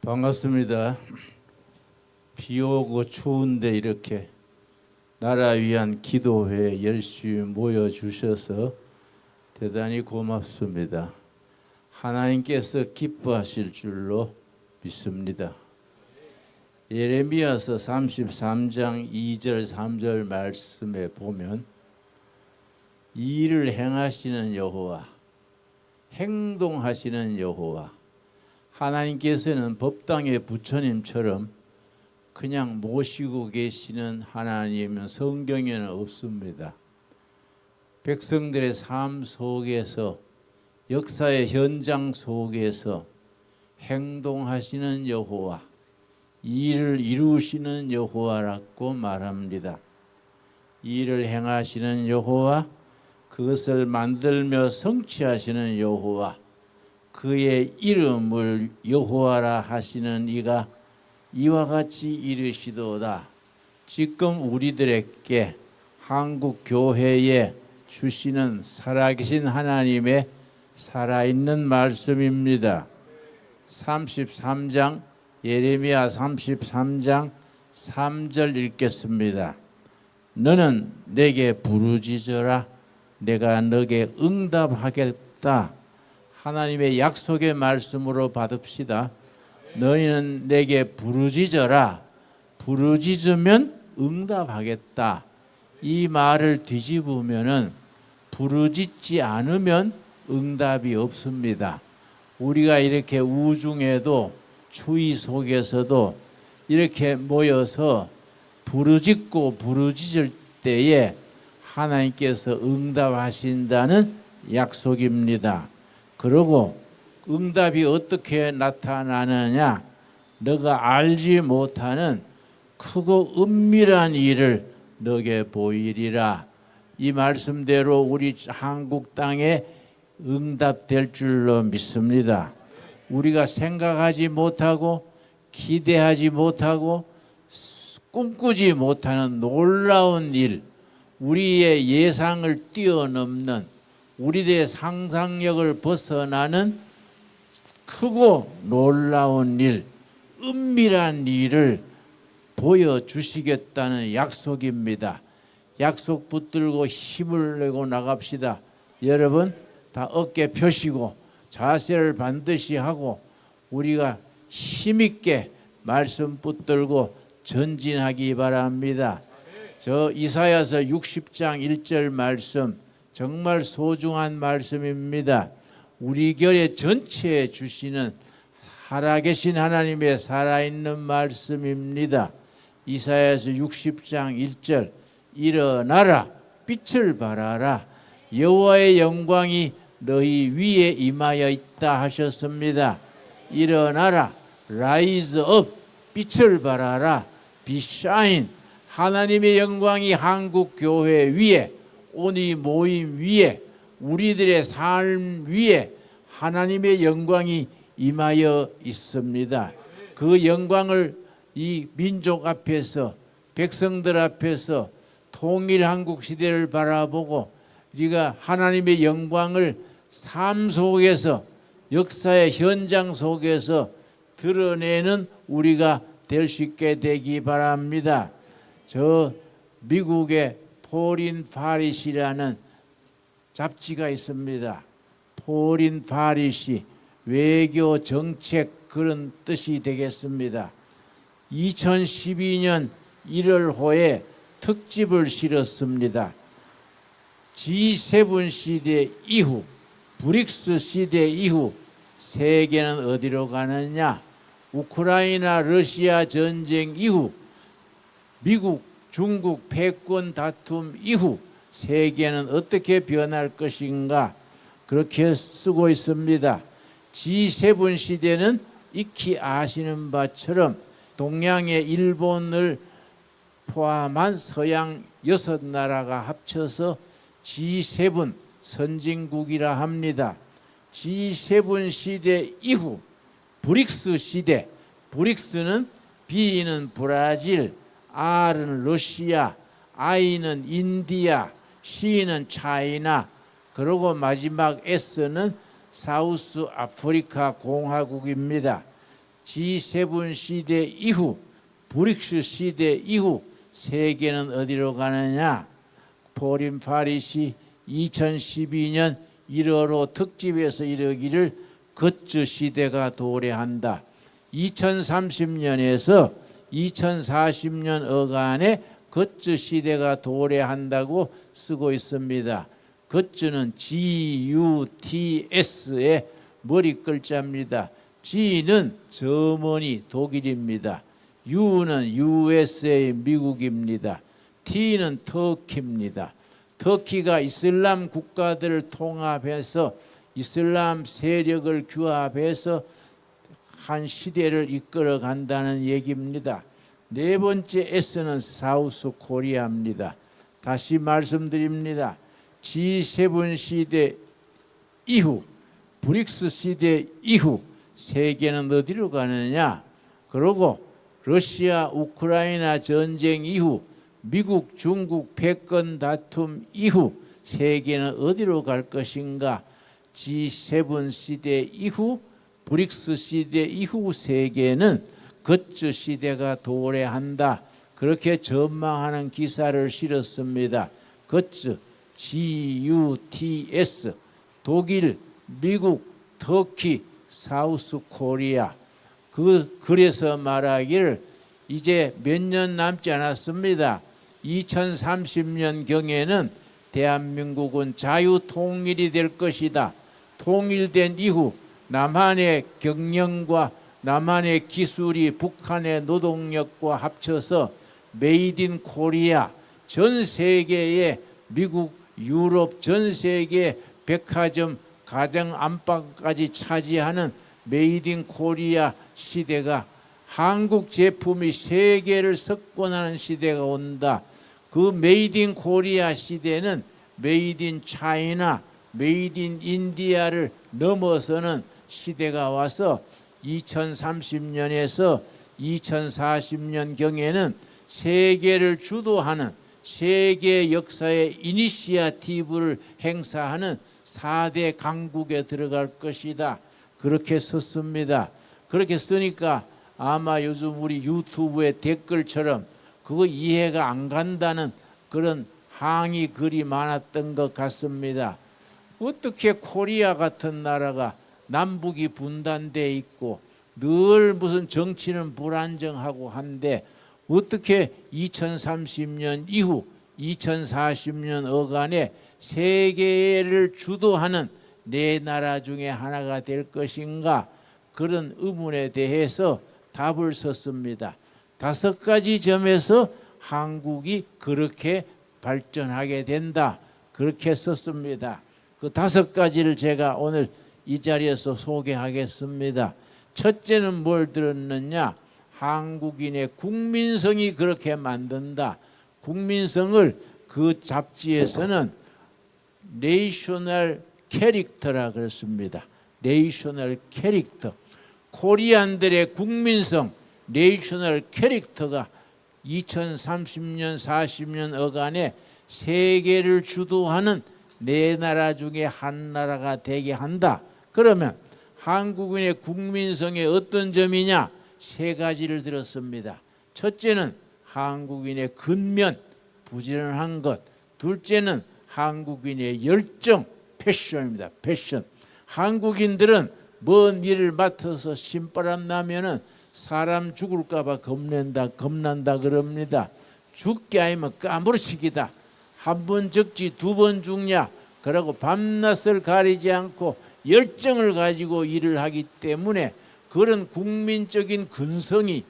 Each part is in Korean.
반갑습니다. 비 오고 추운데 이렇게 나라 위한 기도회에 열심히 모여 주셔서 대단히 고맙습니다. 하나님께서 기뻐하실 줄로 믿습니다. 예레미야서 33장 2절 3절 말씀에 보면 이 일을 행하시는 여호와 행동하시는 여호와 하나님께서는 법당의 부처님처럼 그냥 모시고 계시는 하나님은 성경에는 없습니다. 백성들의 삶 속에서 역사의 현장 속에서 행동하시는 여호와 이 일을 이루시는 여호와라고 말합니다. 이 일을 행하시는 여호와 그것을 만들며 성취하시는 여호와 그의 이름을 여호와라 하시는 이가 이와 같이 이르시도다. 지금 우리들에게 한국 교회에 주시는 살아계신 하나님의 살아있는 말씀입니다. 33장 예레미야 33장 3절 읽겠습니다. 너는 내게 부르짖어라 내가 너게 응답하겠다. 하나님의 약속의 말씀으로 받읍시다. 너희는 내게 부르짖어라. 부르짖으면 응답하겠다. 이 말을 뒤집으면은 부르짖지 않으면 응답이 없습니다. 우리가 이렇게 우중에도 추위 속에서도 이렇게 모여서 부르짖고 부르짖을 때에 하나님께서 응답하신다는 약속입니다. 그리고 응답이 어떻게 나타나느냐? 너가 알지 못하는 크고 은밀한 일을 너게 보이리라. 이 말씀대로 우리 한국 땅에 응답될 줄로 믿습니다. 우리가 생각하지 못하고 기대하지 못하고 꿈꾸지 못하는 놀라운 일, 우리의 예상을 뛰어넘는 우리의 상상력을 벗어나는 크고 놀라운 일, 은밀한 일을 보여주시겠다는 약속입니다. 약속 붙들고 힘을 내고 나갑시다. 여러분 다 어깨 펴시고 자세를 반드시 하고 우리가 힘있게 말씀 붙들고 전진하기 바랍니다. 저 이사야서 60장 1절 말씀 정말 소중한 말씀입니다. 우리 교회 전체에 주시는 살아계신 하나님의 살아있는 말씀입니다. 이사야서 60장 1절 일어나라 빛을 발하라 여호와의 영광이 너희 위에 임하여 있다 하셨습니다. 일어나라 rise up 빛을 발하라 be shine 하나님의 영광이 한국 교회 위에 오니 모임 위에 우리들의 삶 위에 하나님의 영광이 임하여 있습니다. 그 영광을 이 민족 앞에서 백성들 앞에서 통일 한국 시대를 바라보고 우리가 하나님의 영광을 삶 속에서 역사의 현장 속에서 드러내는 우리가 될 수 있게 되기 바랍니다. 저 미국의 포린 파리시라는 잡지가 있습니다. 포린 파리시 외교 정책 그런 뜻이 되겠습니다. 2012년 1월호에 특집을 실었습니다. G7 시대 이후, 브릭스 시대 이후 세계는 어디로 가느냐? 우크라이나 러시아 전쟁 이후 미국 중국 패권 다툼 이후 세계는 어떻게 변할 것인가 그렇게 쓰고 있습니다. G7 시대는 익히 아시는 바처럼 동양의 일본을 포함한 서양 여섯 나라가 합쳐서 G7 선진국이라 합니다. G7 시대 이후 브릭스 시대, 브릭스는 B는 브라질, R은 러시아, I는 인디아, C는 차이나, 그리고 마지막 S는 사우스 아프리카 공화국입니다. G7 시대 이후 브릭스 시대 이후 세계는 어디로 가느냐? 포린 파리시 2012년 1월호 특집에서 이르기를 겉즈 시대가 도래한다. 2030년에서 2040년 어간에 겉즈 시대가 도래한다고 쓰고 있습니다. 겉즈는 GUTS의 머리 글자입니다. G는 저머니 독일입니다. U는 USA 미국입니다. T는 터키입니다. 터키가 이슬람 국가들을 통합해서 이슬람 세력을 규합해서 한 시대를 이끌어 간다는 얘기입니다. 네 번째 S는 사우스 코리아입니다. 다시 말씀드립니다. G7 시대 이후 브릭스 시대 이후 세계는 어디로 가느냐? 그리고 러시아 우크라이나 전쟁 이후 미국 중국 패권 다툼 이후 세계는 어디로 갈 것인가? G7 시대 이후 브릭스 시대 이후 세계는 겉즈 시대가 도래한다. 그렇게 전망하는 기사를 실었습니다. 겉즈 GUTS 독일, 미국, 터키, 사우스 코리아 그 그래서 말하기를 이제 몇 년 남지 않았습니다. 2030년 경에는 대한민국은 자유 통일이 될 것이다. 통일된 이후 남한의 경영과 남한의 기술이 북한의 노동력과 합쳐서 메이드 인 코리아 전 세계에 미국, 유럽 전 세계 백화점 가정 안방까지 차지하는 메이드 인 코리아 시대가 한국 제품이 세계를 석권하는 시대가 온다. 그 메이드 인 코리아 시대는 메이드 인 차이나 메이드 인 인디아를 넘어서는 시대가 와서 2030년에서 2040년 경에는 세계를 주도하는 세계 역사의 이니시아티브를 행사하는 4대 강국에 들어갈 것이다. 그렇게 썼습니다. 그렇게 쓰니까 아마 요즘 우리 유튜브의 댓글처럼 그거 이해가 안 간다는 그런 항의 글이 많았던 것 같습니다. 어떻게 코리아 같은 나라가 남북이 분단돼 있고 늘 무슨 정치는 불안정하고 한데 어떻게 2030년 이후 2040년 어간에 세계를 주도하는 네 나라 중에 하나가 될 것인가 그런 의문에 대해서 답을 썼습니다. 다섯 가지 점에서 한국이 그렇게 발전하게 된다. 그렇게 썼습니다. 그 다섯 가지를 제가 오늘 이 자리에서 소개하겠습니다. 첫째는 뭘 들었느냐? 한국인의 국민성이 그렇게 만든다. 국민성을 그 잡지에서는 네이셔널 캐릭터라 그랬습니다. 네이셔널 캐릭터. 코리안들의 국민성, 네이셔널 캐릭터가 2030년 40년 어간에 세계를 주도하는 네 나라 중에 한 나라가 되게 한다. 그러면 한국인의 국민성의 어떤 점이냐? 세 가지를 들었습니다. 첫째는 한국인의 근면, 부지런한 것. 둘째는 한국인의 열정, 패션입니다. 패션. 한국인들은 먼 일을 맡아서 신바람 나면은 사람 죽을까봐 겁낸다, 겁난다 그럽니다. 죽게 아니면 까무러치기다. 한번 적지 두 번 죽냐? 그러고 밤낮을 가리지 않고 열정을 가지고 일을 하기 때문에 그런 국민적인 근성이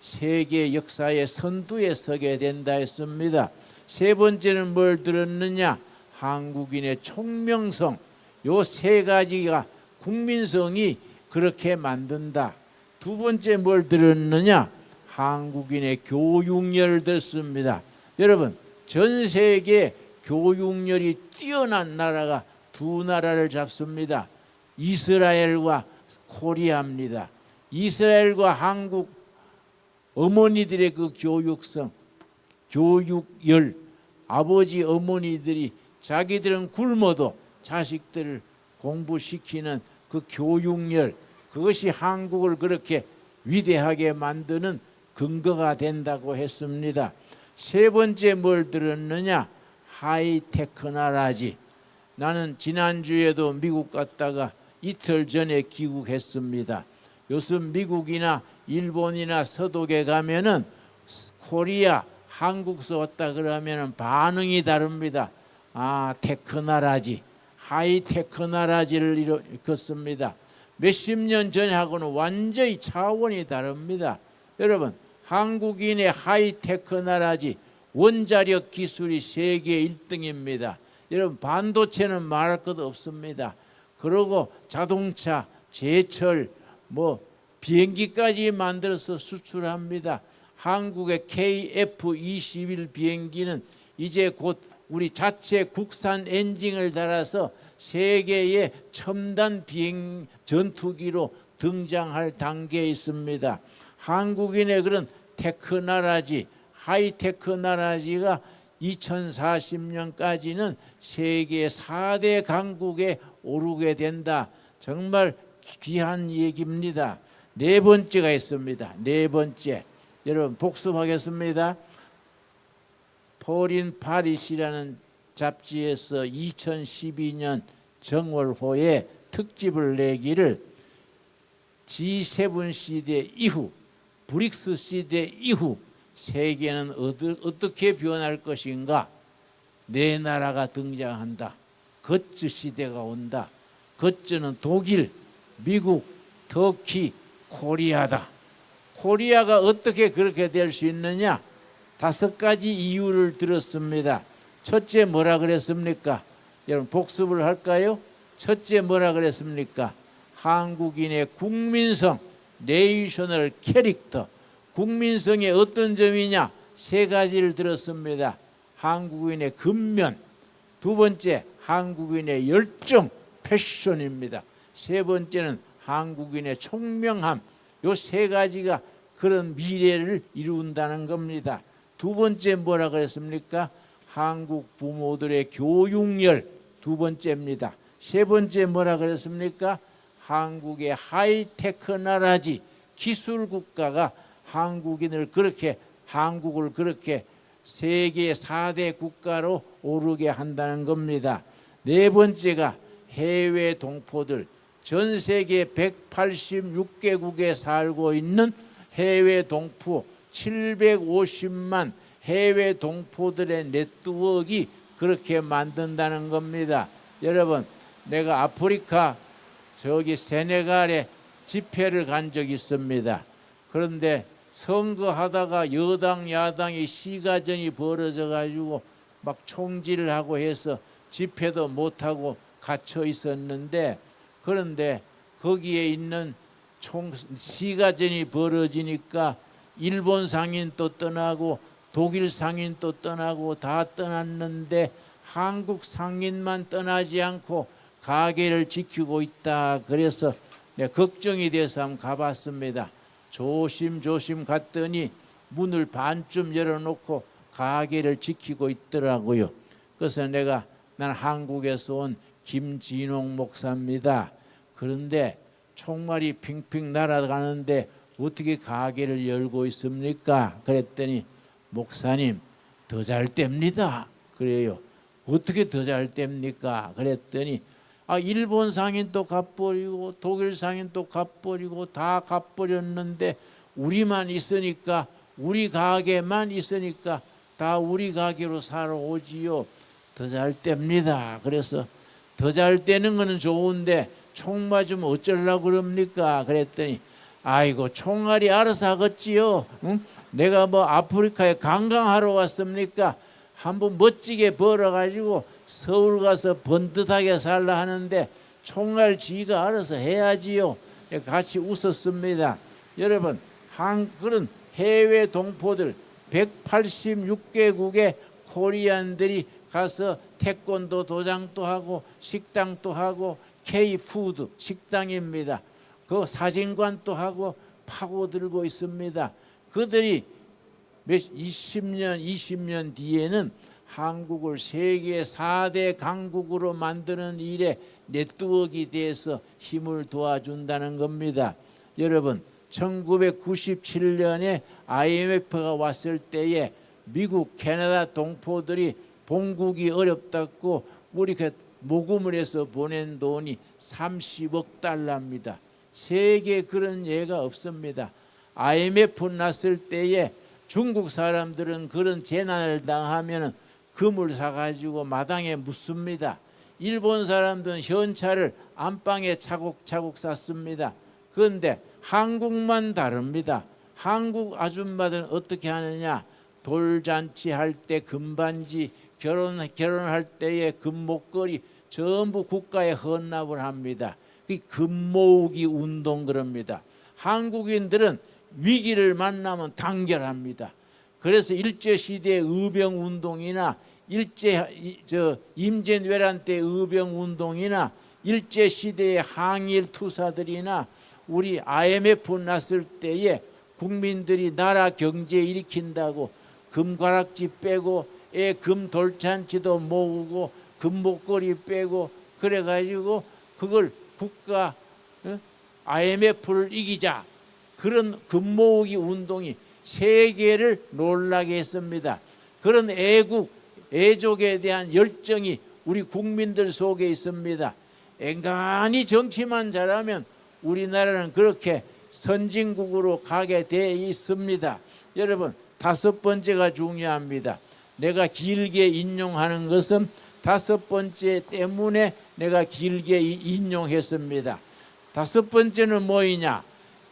세계 역사의 선두에 서게 된다 했습니다. 세 번째는 뭘 들었느냐? 한국인의 총명성. 요 세 가지가 국민성이 그렇게 만든다. 두 번째 뭘 들었느냐? 한국인의 교육열을 듣습니다. 여러분, 전 세계 교육열이 뛰어난 나라가 두 나라를 잡습니다. 이스라엘과 코리아입니다. 이스라엘과 한국 어머니들의 그 교육성, 교육열, 아버지 어머니들이 자기들은 굶어도 자식들을 공부시키는 그 교육열, 그것이 한국을 그렇게 위대하게 만드는 근거가 된다고 했습니다. 세 번째 뭘 들었느냐? 하이테크 나라지. 나는 지난주에도 미국 갔다가 이틀 전에 귀국했습니다. 요즘 미국이나 일본이나 서독에 가면은 코리아 한국서 왔다 그러면은 반응이 다릅니다. 아 테크 나라지 하이테크 나라지를 일으켰습니다. 몇십 년 전에 하고는 완전히 차원이 다릅니다. 여러분 한국인의 하이테크 나라지 원자력 기술이 세계 1등입니다. 여러분 반도체는 말할 것 없습니다. 그리고 자동차, 제철, 뭐 비행기까지 만들어서 수출합니다. 한국의 KF-21 비행기는 이제 곧 우리 자체 국산 엔진을 달아서 세계의 첨단 비행 전투기로 등장할 단계에 있습니다. 한국인의 그런 테크 나라지, 하이테크 나라지가 2040년까지는 세계 4대 강국에 오르게 된다. 정말 귀한 얘기입니다. 네 번째가 있습니다. 네 번째. 여러분 복습하겠습니다. 포린 파리시라는 잡지에서 2012년 정월호에 특집을 내기를 G7 시대 이후 브릭스 시대 이후 세계는 어떻게 변할 것인가? 네 나라가 등장한다. 거츠 시대가 온다. 거츠는 독일, 미국, 터키, 코리아다. 코리아가 어떻게 그렇게 될 수 있느냐? 다섯 가지 이유를 들었습니다. 첫째 뭐라 그랬습니까? 여러분 복습을 할까요? 첫째 뭐라 그랬습니까? 한국인의 국민성, 네이셔널 캐릭터. 국민성의 어떤 점이냐? 세 가지를 들었습니다. 한국인의 근면, 두 번째 한국인의 열정, 패션입니다. 세 번째는 한국인의 총명함. 요 세 가지가 그런 미래를 이룬다는 겁니다. 두 번째 뭐라 그랬습니까? 한국 부모들의 교육열 두 번째입니다. 세 번째 뭐라 그랬습니까? 한국의 하이테크 나라지 기술 국가가 한국인을 그렇게 한국을 그렇게 세계 4대 국가로 오르게 한다는 겁니다. 네 번째가 해외 동포들 전 세계 186개국에 살고 있는 해외 동포 750만 해외 동포들의 네트워크가 그렇게 만든다는 겁니다. 여러분, 내가 아프리카 저기 세네갈에 집회를 간 적이 있습니다. 그런데 선거하다가 여당 야당이 시가전이 벌어져 가지고 막 총질을 하고 해서 집회도 못 하고 갇혀 있었는데 그런데 거기에 있는 총 시가전이 벌어지니까 일본 상인 또 떠나고 독일 상인 또 떠나고 다 떠났는데 한국 상인만 떠나지 않고 가게를 지키고 있다. 그래서 내 걱정이 돼서 한번 가봤습니다. 조심조심 갔더니 문을 반쯤 열어놓고 가게를 지키고 있더라고요. 그래서 내가 난 한국에서 온 김진홍 목사입니다. 그런데 총말이 핑핑 날아가는데 어떻게 가게를 열고 있습니까? 그랬더니 목사님 더잘 됩니다. 그래요. 어떻게 더잘 됩니까? 그랬더니 아 일본 상인 또 갚버리고 독일 상인 또 갚버리고 다 갚버렸는데 우리만 있으니까 우리 가게만 있으니까 다 우리 가게로 사러 오지요. 더잘 됩니다. 그래서 더잘 되는 거는 좋은데 총 맞으면 어쩌려고 그럽니까? 그랬더니 아이고 총알이 알아서 하겠지요. 응? 내가 뭐 아프리카에 관광하러 왔습니까? 한번 멋지게 벌어가지고 서울 가서 번듯하게 살라 하는데 총알 지가 알아서 해야지요. 예, 같이 웃었습니다. 여러분 한 그런 해외 동포들 186개국의 코리안들이 가서 태권도 도장도 하고 식당도 하고 K푸드 식당입니다. 그 사진관도 하고 파고들고 있습니다. 그들이 몇 20년, 20년 뒤에는 한국을 세계 4대 강국으로 만드는 일에 네트워크에 대해서 힘을 도와준다는 겁니다. 여러분, 1997년에 IMF가 왔을 때에 미국, 캐나다 동포들이 봉국이 어렵다고 우리 그 모금을 해서 보낸 돈이 30억 달러입니다. 세계 그런 예가 없습니다. IMF 났을 때에 중국 사람들은 그런 재난을 당하면 금을 사가지고 마당에 묻습니다. 일본 사람들은 현찰을 안방에 차곡차곡 쌌습니다. 그런데 한국만 다릅니다. 한국 아줌마들은 어떻게 하느냐? 돌잔치 할 때 금반지, 결혼 결혼할 때의 금목걸이 전부 국가에 헌납을 합니다. 그 금모으기 운동 그럽니다. 한국인들은 위기를 만나면 단결합니다. 그래서 일제 시대 의병 운동이나 일제 이- 저 임진왜란 때 의병 운동이나 일제 시대의 항일 투사들이나 우리 IMF 났을 때에 국민들이 나라 경제 일으킨다고 금가락지 빼고 애 금 돌잔치도 모으고 금 목걸이 빼고 그래 가지고 그걸 국가 어? IMF를 이기자 그런 금 모으기 운동이 세계를 놀라게 했습니다. 그런 애국 애족에 대한 열정이 우리 국민들 속에 있습니다. 앵간히 정치만 잘하면 우리나라는 그렇게 선진국으로 가게 돼 있습니다. 여러분 다섯 번째가 중요합니다. 내가 길게 인용하는 것은 다섯 번째 때문에 내가 길게 이- 인용했습니다. 다섯 번째는 뭐이냐?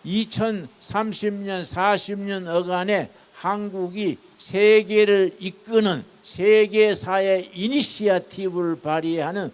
2030년, 40년 어간에 한국이 세계를 이끄는 세계사의 이니시아티브를 발휘하는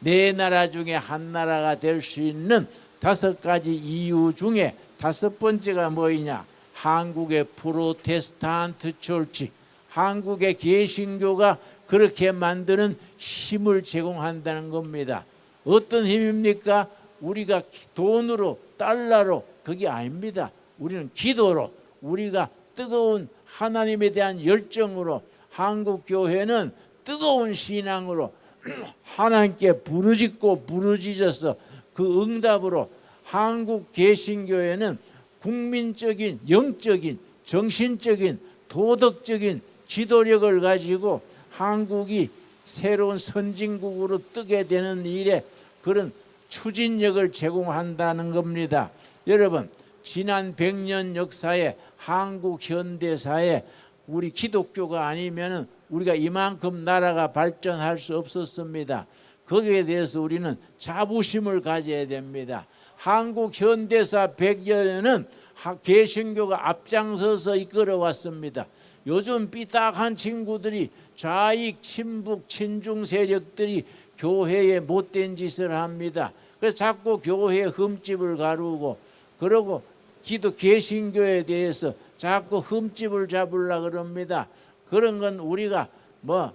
네 나라 중에 한 나라가 될 수 있는 다섯 가지 이유 중에 다섯 번째가 뭐이냐? 한국의 프로테스탄트 철치, 한국의 개신교가 그렇게 만드는 힘을 제공한다는 겁니다. 어떤 힘입니까? 우리가 돈으로 달러로 그게 아닙니다. 우리는 기도로 우리가 뜨거운 하나님에 대한 열정으로 한국 교회는 뜨거운 신앙으로 하나님께 부르짖고 부르짖어서 그 응답으로 한국 개신교회는 국민적인 영적인 정신적인 도덕적인 지도력을 가지고 한국이 새로운 선진국으로 뜨게 되는 일에 그런 추진력을 제공한다는 겁니다. 여러분 지난 100년 역사에 한국 현대사에 우리 기독교가 아니면은 우리가 이만큼 나라가 발전할 수 없었습니다. 거기에 대해서 우리는 자부심을 가져야 됩니다. 한국 현대사 100여 년은 하- 개신교가 앞장서서 이끌어 왔습니다. 요즘 삐딱한 친구들이 좌익, 친북, 친중 세력들이 교회에 못된 짓을 합니다. 그래서 자꾸 교회 흠집을 가르고 그러고 기도 개신교에 대해서 자꾸 흠집을 잡으려 그럽니다. 그런 건 우리가 뭐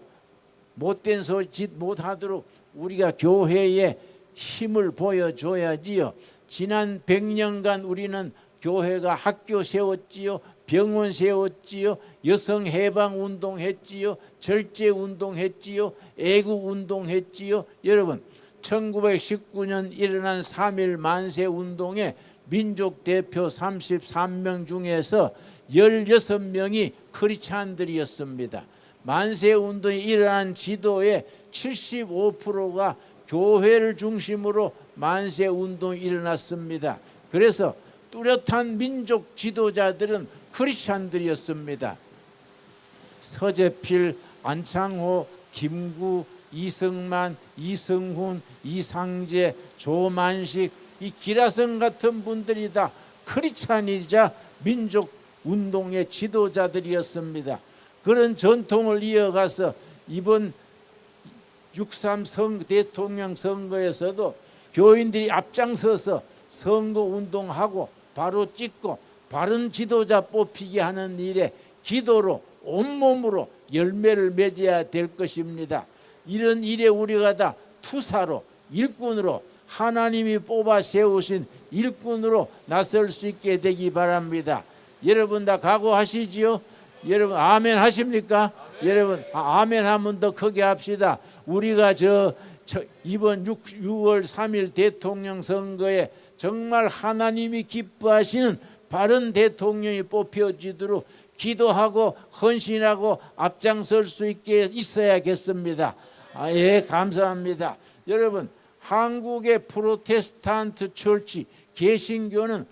못된 소짓 못하도록 우리가 교회에 힘을 보여줘야지요. 지난 100년간 우리는 교회가 학교 세웠지요. 병원 세웠지요. 여성 해방 운동 했지요. 절제 운동 했지요. 애국 운동 했지요. 여러분 1919년 일어난 3.1 만세 운동에 민족 대표 33명 중에서 16명이 크리스찬들이었습니다. 만세 운동이 일어난 지도의 75%가 교회를 중심으로 만세 운동이 일어났습니다. 그래서 뚜렷한 민족 지도자들은 크리스찬들이었습니다. 서재필, 안창호, 김구, 이승만, 이승훈, 이상재, 조만식 이 기라성 같은 분들이 다 크리스찬이자 민족 운동의 지도자들이었습니다. 그런 전통을 이어가서 이번 6.3 선 대통령 선거에서도 교인들이 앞장서서 선거 운동하고 바로 찍고 바른 지도자 뽑히게 하는 일에 기도로 온몸으로 열매를 맺어야 될 것입니다. 이런 일에 우리가 다 투사로 일꾼으로 하나님이 뽑아 세우신 일꾼으로 나설 수 있게 되기 바랍니다. 여러분 다 각오하시지요? 여러분 아멘 하십니까? 여러분 아, 아멘 하면 더 크게 합시다. 우리가 저, 저 이번 6, 6월 3일 대통령 선거에 정말 하나님이 기뻐하시는 바른 대통령이 뽑혀지도록 기도하고 헌신하고 앞장설 수 있게 있어야겠습니다. 아, 예, 감사합니다. 여러분, 한국의 프로테스탄트 철치 개신교는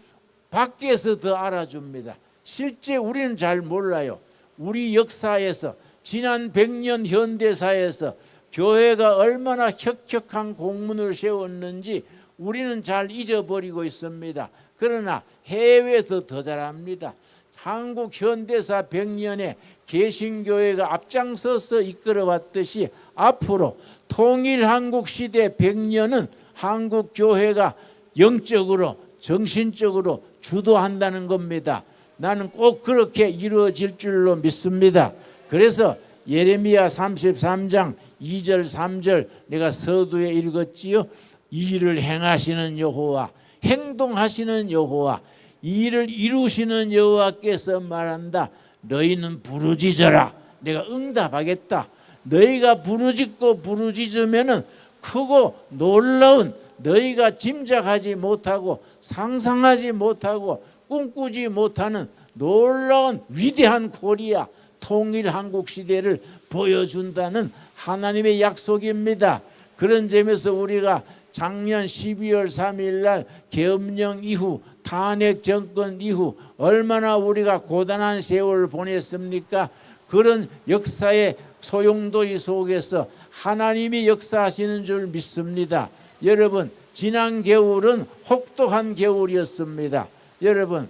밖에서 더 알아줍니다. 실제 우리는 잘 몰라요. 우리 역사에서 지난 100년 현대사에서 교회가 얼마나 혁혁한 공문을 세웠는지 우리는 잘 잊어버리고 있습니다. 그러나 해외에서 더 잘합니다. 한국 현대사 100년에 개신교회가 앞장서서 이끌어왔듯이 앞으로 통일 한국 시대 100년은 한국 교회가 영적으로 정신적으로 주도한다는 겁니다. 나는 꼭 그렇게 이루어질 줄로 믿습니다. 그래서 예레미야 33장 2절 3절 내가 서두에 읽었지요. 일을 행하시는 여호와 행동하시는 여호와 일을 이루시는 여호와께서 말한다. 너희는 부르짖어라. 내가 응답하겠다. 너희가 부르짖고 부르짖으면은 크고 놀라운 너희가 짐작하지 못하고 상상하지 못하고 꿈꾸지 못하는 놀라운 위대한 코리아 통일 한국 시대를 보여준다는 하나님의 약속입니다. 그런 점에서 우리가 작년 12월 3일 날 계엄령 이후 탄핵 정권 이후 얼마나 우리가 고단한 세월을 보냈습니까? 그런 역사의 소용돌이 속에서 하나님이 역사하시는 줄 믿습니다. 여러분 지난 겨울은 혹독한 겨울이었습니다. 여러분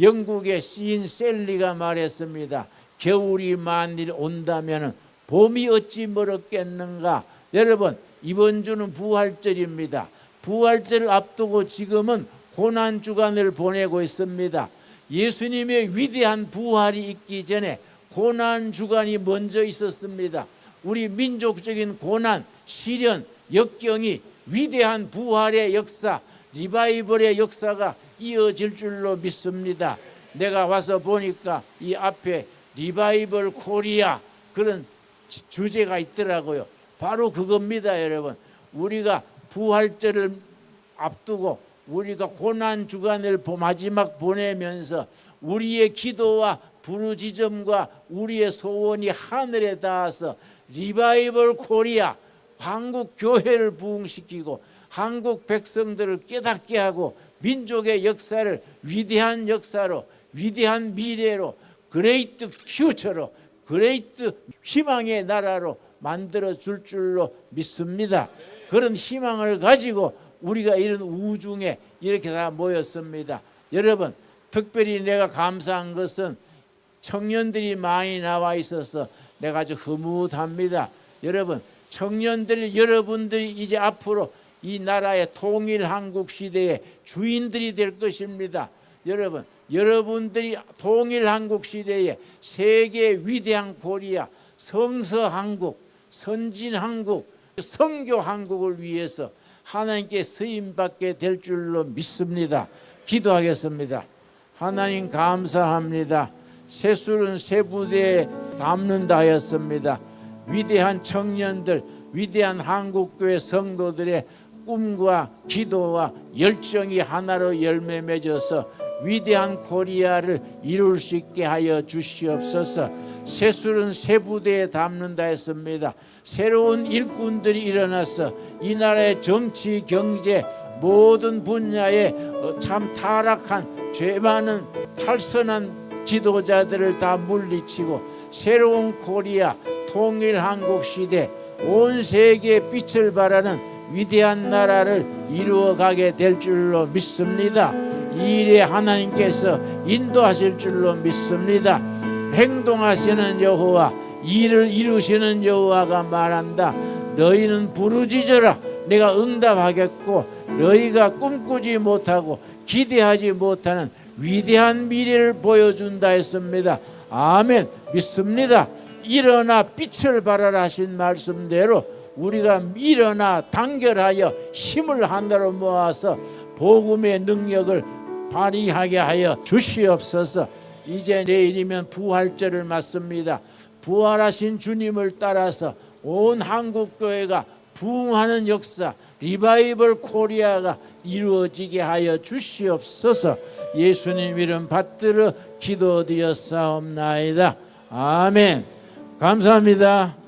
영국의 시인 셀리가 말했습니다. 겨울이 만일 온다면 봄이 어찌 멀었겠는가? 여러분 이번 주는 부활절입니다. 부활절을 앞두고 지금은 고난 주간을 보내고 있습니다. 예수님의 위대한 부활이 있기 전에 고난 주간이 먼저 있었습니다. 우리 민족적인 고난, 시련, 역경이 위대한 부활의 역사, 리바이벌의 역사가 이어질 줄로 믿습니다. 내가 와서 보니까 이 앞에 리바이벌 코리아 그런 지- 주제가 있더라고요. 바로 그겁니다, 여러분. 우리가 부활절을 앞두고 우리가 고난 주간을 보- 마지막 보내면서 우리의 기도와 부르짖음과 우리의 소원이 하늘에 닿아서 리바이벌 코리아 한국 교회를 부흥시키고 한국 백성들을 깨닫게 하고 민족의 역사를 위대한 역사로 위대한 미래로 그레이트 퓨처로 그레이트 희망의 나라로 만들어 줄 줄로 믿습니다. 그런 희망을 가지고 우리가 이런 우중에 이렇게 다 모였습니다. 여러분, 특별히 내가 감사한 것은 청년들이 많이 나와 있어서 내가 아주 흐뭇합니다. 여러분, 청년들이 여러분들이 이제 앞으로 이 나라의 통일 한국 시대의 주인들이 될 것입니다. 여러분, 여러분들이 통일 한국 시대의 세계 위대한 코리아 성서 한국, 선진 한국, 성교 한국을 위해서 하나님께 쓰임 받게 될 줄로 믿습니다. 기도하겠습니다. 하나님 감사합니다. 세술은 세 부대에 담는다 하였습니다. 위대한 청년들, 위대한 한국교회 성도들의 꿈과 기도와 열정이 하나로 열매 맺어서 위대한 코리아를 이룰 수 있게 하여 주시옵소서. 세술은 세 부대에 담는다 했습니다. 새로운 일꾼들이 일어나서 이 나라의 정치, 경제 모든 분야에 어, 참 타락한 죄 많은 탈선한 지도자들을 다 물리치고 새로운 코리아 통일 한국 시대 온 세계에 빛을 발하는 위대한 나라를 이루어 가게 될 줄로 믿습니다. 이 일에 하나님께서 인도하실 줄로 믿습니다. 행동하시는 여호와 일을 이루시는 여호와가 말한다. 너희는 부르짖어라. 내가 응답하겠고 너희가 꿈꾸지 못하고 기대하지 못하는 위대한 미래를 보여준다 했습니다. 아멘. 믿습니다. 일어나 빛을 발하라 하신 말씀대로 우리가 일어나 단결하여 힘을 하나로 모아서 복음의 능력을 발휘하게 하여 주시옵소서. 이제 내일이면 부활절을 맞습니다. 부활하신 주님을 따라서 온 한국 교회가 부흥하는 역사, 리바이벌 코리아가 이루어지게 하여 주시옵소서. 예수님 이름 받들어 기도드렸사옵나이다. 아멘. 감사합니다.